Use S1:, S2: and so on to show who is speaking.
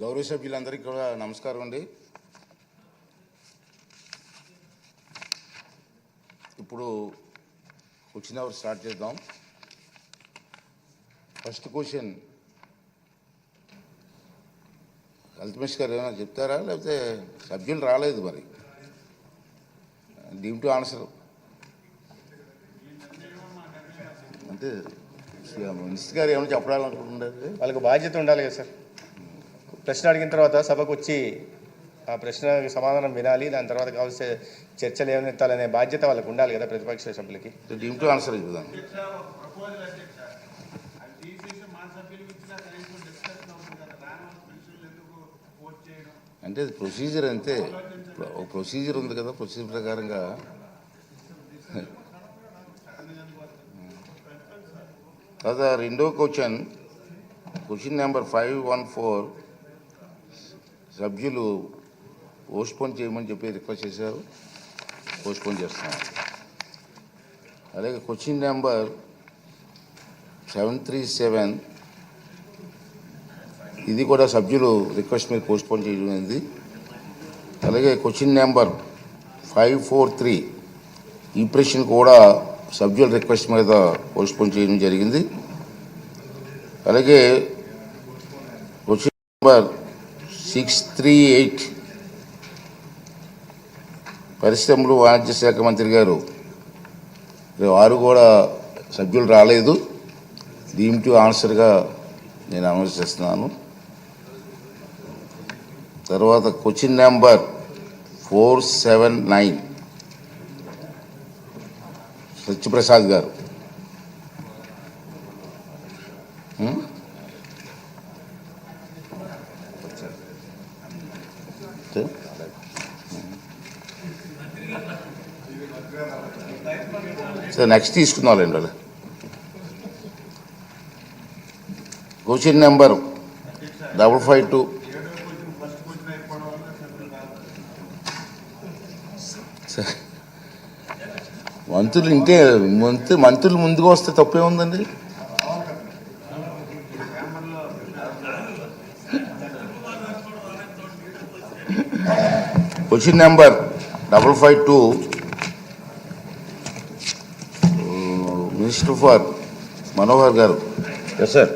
S1: గౌరవ సభ్యులందరికీ కూడా నమస్కారం అండి. ఇప్పుడు క్వశ్చన్ అవర్ స్టార్ట్ చేద్దాం. First question. అల్తమేష్ గారు ఏమైనా చెప్తారా? లేకపోతే సభ్యులు రాలేదు మరి. Deem to answer. అంటే మినిస్టర్ గారు ఏమైనా చెప్పాలనుకుంటున్నారు?
S2: వాళ్ళకి బాధ్యత ఉండాలి కదా సార్. ప్రశ్న అడిగిన తర్వాత సభకు వచ్చి ఆ ప్రశ్నకి సమాధానం వినాలి దాని తర్వాత కావాల్సిన చర్చలు ఏమైనా ఎత్తాలనే బాధ్యత వాళ్ళకి ఉండాలి కదా ప్రతిపక్ష సభ్యులకి
S1: డీమ్ ఆన్సర్ అంటే ప్రొసీజర్ అంతే. ఒక ప్రొసీజర్ ఉంది కదా ప్రొసీజర్ ప్రకారంగా. తర్వాత రెండో question question number five one four. సభ్యులు పోస్ట్పోన్ చేయమని చెప్పి రిక్వెస్ట్ చేశారు. పోస్ట్పోన్ చేస్తున్నాం అలాగే question number seven three seven. ఇది కూడా సభ్యులు రిక్వెస్ట్ మీద పోస్ట్పోన్ చేయడం అలాగే question number five four three. ఈ ప్రశ్న కూడా సభ్యుల రిక్వెస్ట్ మీద పోస్ట్పోన్ చేయడం జరిగింది. అలాగే question number six three eight పరిశ్రమలు వాణిజ్య శాఖ మంత్రి గారు. వారు కూడా సభ్యులు రాలేదు. దీంట్ ఆన్సర్గా నేను అనౌన్స్ చేస్తున్నాను. తర్వాత question number four seven nine. Satyaprasad గారు. హ్మ్? ఓకే. సరే నెక్స్ట్ తీసుకుందాంలేండి వాళ్ళు question number double five two మంత్రులు ఇంటే మంత్రి మంత్రులు ముందుగా వస్తే తప్పే ఉందండి question number double five two minister for Manohar గారు ఎస్ సార్